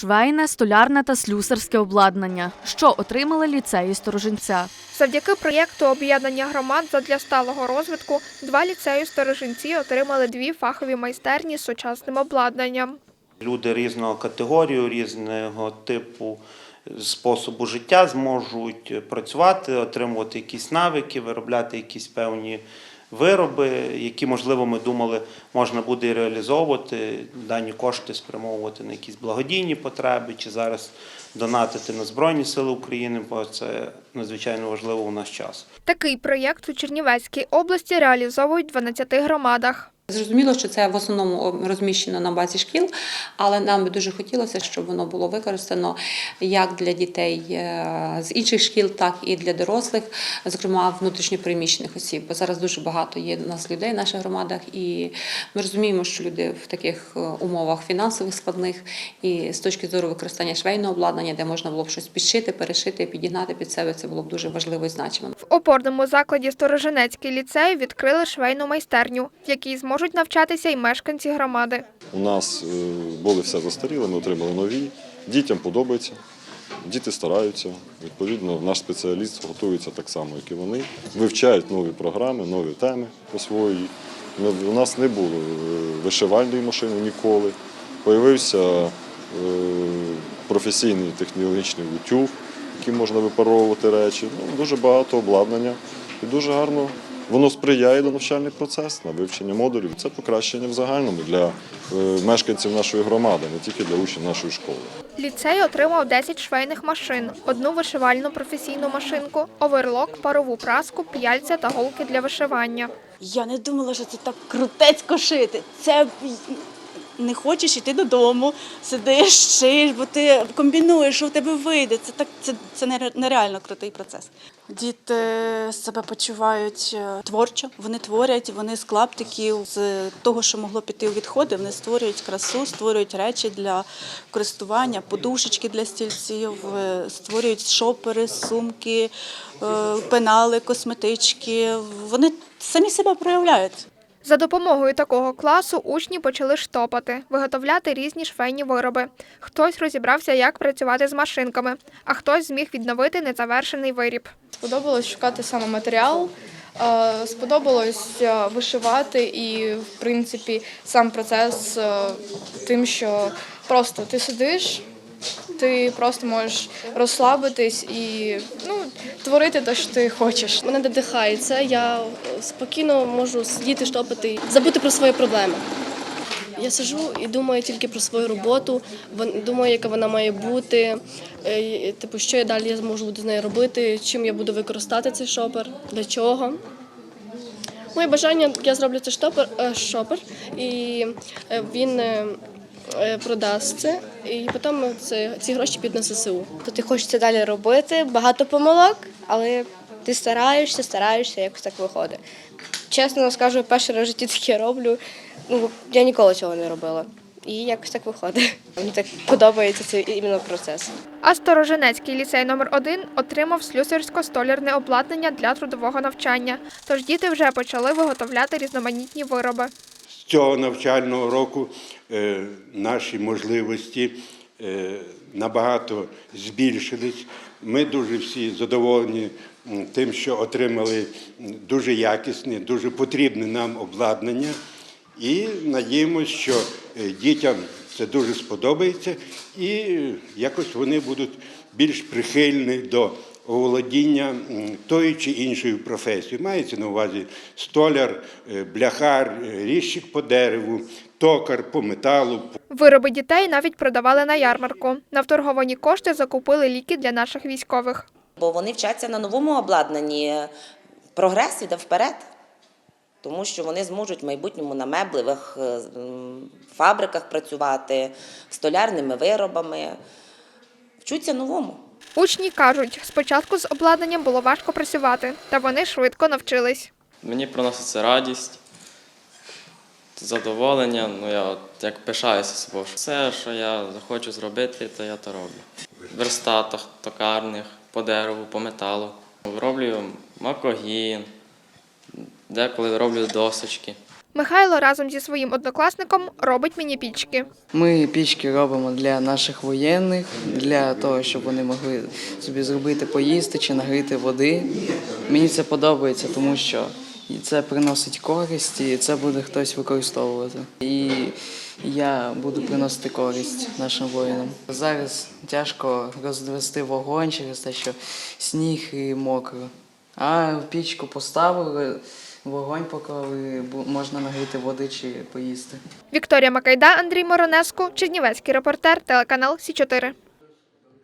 швейне, столярне та слюсарське обладнання, що отримали ліцеї Сторожинця. Завдяки проєкту об'єднання громад задля сталого розвитку два ліцеї сторожинці отримали дві фахові майстерні з сучасним обладнанням. Люди різного категорію, різного типу способу життя зможуть працювати, отримувати якісь навики, виробляти якісь певні вироби, які, можливо, ми думали, можна буде реалізовувати, дані кошти спрямовувати на якісь благодійні потреби, чи зараз донатити на Збройні Сили України, бо це надзвичайно важливо у наш час. Такий проєкт у Чернівецькій області реалізовують в 12 громадах. Зрозуміло, що це в основному розміщено на базі шкіл, але нам би дуже хотілося, щоб воно було використано як для дітей е, з інших шкіл, так і для дорослих, зокрема внутрішньопереміщених осіб. Бо зараз дуже багато є у нас людей в наших громадах, і ми розуміємо, що люди в таких е, умовах фінансових складних і з точки зору використання швейного обладнання, де можна було б щось підшити, перешити, підігнати під себе, це було б дуже важливо і значимо. В опорному закладі Сторожинецький ліцей відкрили швейну майстерню, в якій зможуть навчатися й мешканці громади. У нас е, були все застаріли, ми отримали нові. Дітям подобається, діти стараються. Відповідно, наш спеціаліст готується так само, як і вони. Вивчають нові програми, нові теми освоюють. Ми- У нас не було е, вишивальної машини ніколи. Появився е, професійний технологічний утюг, яким можна випаровувати речі. Ну, дуже багато обладнання і дуже гарно. Воно сприяє до навчальний процес на вивчення модулів. Це покращення в загальному для е, мешканців нашої громади, не тільки для учнів нашої школи. Ліцей отримав 10 швейних машин, одну вишивальну професійну машинку, оверлок, парову праску, п'яльця та голки для вишивання. Я не думала, що це так крутецько шити. Це не хочеш йти додому, сидиш, шиєш, бо ти комбінуєш, що в тебе вийде. Це так, це, це нере- нереально крутий процес. Діти себе почувають е, творчо, вони творять, вони з клаптиків, з того, що могло піти у відходи, вони створюють красу, створюють речі для користування, подушечки для стільців, е, створюють шопери, сумки, е, пенали, косметички. Вони самі себе проявляють. За допомогою такого класу учні почали штопати, виготовляти різні швейні вироби. Хтось розібрався, як працювати з машинками, а хтось зміг відновити незавершений виріб. Сподобалось шукати саме матеріал, е, сподобалось е, вишивати і, в принципі, сам процес е, тим, що просто ти сидиш, ти просто можеш розслабитись і ну, творити те, що ти хочеш. Мене це. Я спокійно можу сидіти, штопати, забути про свої проблеми. Я сижу і думаю тільки про свою роботу, думаю, яка вона має бути, е, типу, що я далі зможу буду з нею робити, чим я буду використати цей шопер, для чого. Моє бажання, я зроблю цей штопер, е, шопер, і е, він продасть це, і потім це, ці гроші підуть на ССУ. То ти хочеш це далі робити, багато помилок, але ти стараєшся, стараєшся, якось так виходить. Чесно скажу, перший раз в житті таке роблю. Ну, я ніколи цього не робила. І якось так виходить. Мені так подобається цей іменно процес. А Сторожинецький ліцей номер 1 отримав слюсарсько-столярне обладнання для трудового навчання. Тож діти вже почали виготовляти різноманітні вироби. Цього навчального року е, наші можливості е, набагато збільшились. Ми дуже всі задоволені тим, що отримали дуже якісне, дуже потрібне нам обладнання. І надіємося, що е, дітям це дуже сподобається, і якось вони будуть більш прихильні до оволодіння м, тої чи іншої професії. Мається на увазі столяр, е, бляхар, е, різчик по дереву, токар по металу, Вироби дітей навіть продавали на ярмарку. На вторговані кошти закупили ліки для наших військових. бо вони вчаться на новому обладнанні. Прогрес іде вперед, тому що вони зможуть в майбутньому на меблевих е, фабриках працювати, столярними виробами. Вчуться новому. Учні кажуть, спочатку з обладнанням було важко працювати, та вони швидко навчились. Мені приноситься радість, задоволення. Ну я от як пишаюся собою. Все, що я захочу зробити, то я то роблю. В верстатах, токарних, по дереву, по металу. Роблю макогін, деколи роблю досочки. Михайло разом зі своїм однокласником робить міні-пічки. Ми пічки робимо для наших воєнних, для того, щоб вони могли собі зробити поїсти чи нагріти води. Мені це подобається, тому що це приносить користь, і це буде хтось використовувати. І я буду приносити користь нашим воїнам. Зараз тяжко розвести вогонь через те, що сніг і мокро. А пічку поставили, вогонь поклали, можна нагріти води чи поїсти. Вікторія Макайда, Андрій Моронеску, Чернівецький репортер, телеканал Сі 4